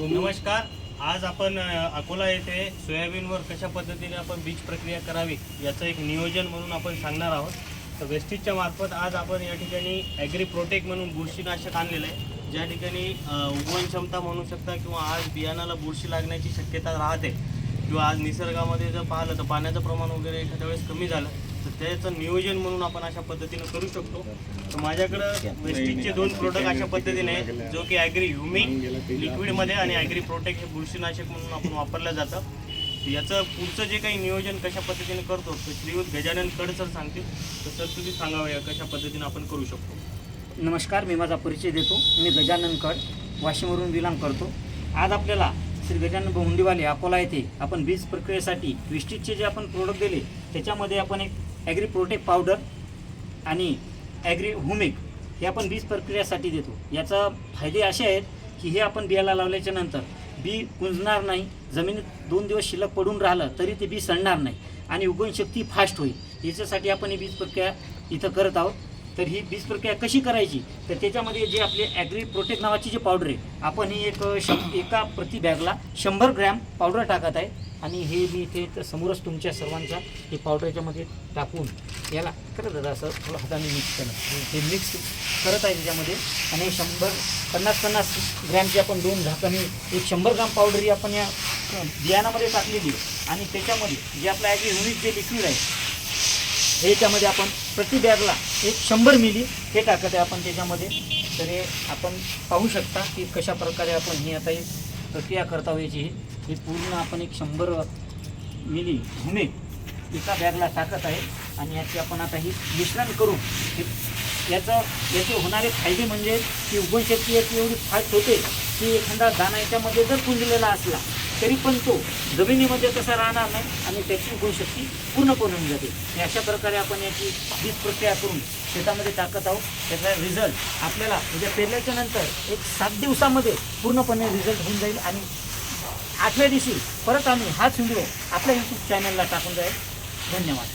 नमस्कार. आज आपण अकोला येथे सोयाबीनवर कशा पद्धतीने आपण बीज प्रक्रिया करावी याचं एक नियोजन म्हणून आपण सांगणार आहोत. तर वेस्टीजच्या मार्फत आज आपण या ठिकाणी ॲग्री प्रोटेक म्हणून बुरशीनाशक आणलेलं आहे. ज्या ठिकाणी उगवण क्षमता म्हणू शकता किंवा आज बियाणाला बुरशी लागण्याची शक्यता राहते. किंवा आज निसर्गामध्ये जर पाहिलं तर पाण्याचं प्रमाण वगैरे एखाद्या वेळेस कमी झालं तर त्याचं नियोजन म्हणून आपण अशा पद्धतीनं करू शकतो. तर माझ्याकडं वेस्टीजचे दोन प्रोडक्ट अशा पद्धतीने जो की ॲग्री ह्युमिक लिक्विडमध्ये आणि ॲग्री प्रोटेक्ट हे बुरशीनाशक म्हणून आपण वापरलं जातं. याचं पुढचं जे काही नियोजन कशा पद्धतीने करतो तर श्रीयुत गजानन कड सर सांगतील. तर सर तुम्ही सांगावं या कशा पद्धतीने आपण करू शकतो. नमस्कार मी माझा परिचय देतो. मी गजानन कड वाशिमवरून बिलॉंग करतो. आज आपल्याला श्री गजानन भोंडीवाले अकोला येथे आपण बीज प्रक्रियेसाठी विस्टिजचे जे आपण प्रोडक्ट दिले त्याच्यामध्ये आपण एक ॲग्री प्रोटेक्ट पावडर आणि ॲग्री हुमिक हे आपण बीज प्रक्रियासाठी देतो. याचा फायदे असे आहेत की हे आपण बियाला लावल्याच्या नंतर बी कुंजणार नाही जमिनीत दोन दिवस शिल्लक पडून राहिलं तरी ते बी सडणार नाही आणि उगवण शक्ती फास्ट होईल. याच्यासाठी आपण ही बीज प्रक्रिया इथं करत आहोत. तर ही बीज प्रक्रिया कशी करायची? तर त्याच्यामध्ये जे आपले ॲग्री प्रोटेक्ट नावाची जी पावडर आहे आपण ही एक शं एका प्रति बॅगला शंभर ग्रॅम पावडर टाकत आहे. आणि हे मी इथे समोरच तुमच्या सर्वांच्या हे पावडर याच्यामध्ये टाकून याला करत दादा असं थोडं हाताने मिक्स करणं. हे मिक्स करत आहे त्याच्यामध्ये. आणि शंभर पन्नास पन्नास ग्रॅमची आपण दोन झाकणी एक शंभर ग्राम पावडर ही आपण या बियाणामध्ये टाकलेली आहे. आणि त्याच्यामध्ये जे आपलं ॲग्री युनिट जे लिक्विड आहे हे याच्यामध्ये आपण प्रति बॅगला एक शंभर मिली हे टाकत आहे आपण त्याच्यामध्ये. तर हे आपण पाहू शकता की कशा प्रकारे आपण ही आता ही प्रक्रिया करता याची ही हे पूर्ण आपण एक शंभर मिली घुमे एका बॅगला टाकत आहे. आणि याची आपण आता ही मिश्रण करू. हे- याचं याचे होणारे फायदे म्हणजे की उगवणशक्ती याची एवढी फास्ट होते की एखादा दाणा याच्यामध्ये जर पुंजलेला असला तरी पण तो जमिनीमध्ये तसा राहणार नाही आणि त्याची उगवणशक्ती पूर्णपणे होऊन जाते. आणि अशा प्रकारे आपण याची बीज प्रक्रिया करून शेतामध्ये टाकत आहोत. त्याचा रिझल्ट आपल्याला उद्या पेरल्याच्या नंतर एक सात दिवसामध्ये पूर्णपणे रिझल्ट होऊन जाईल आणि आठव्या दिवशी परत आम्ही हाच व्हिडिओ आपल्या यूट्यूब चॅनलला टाकून जाईल. धन्यवाद.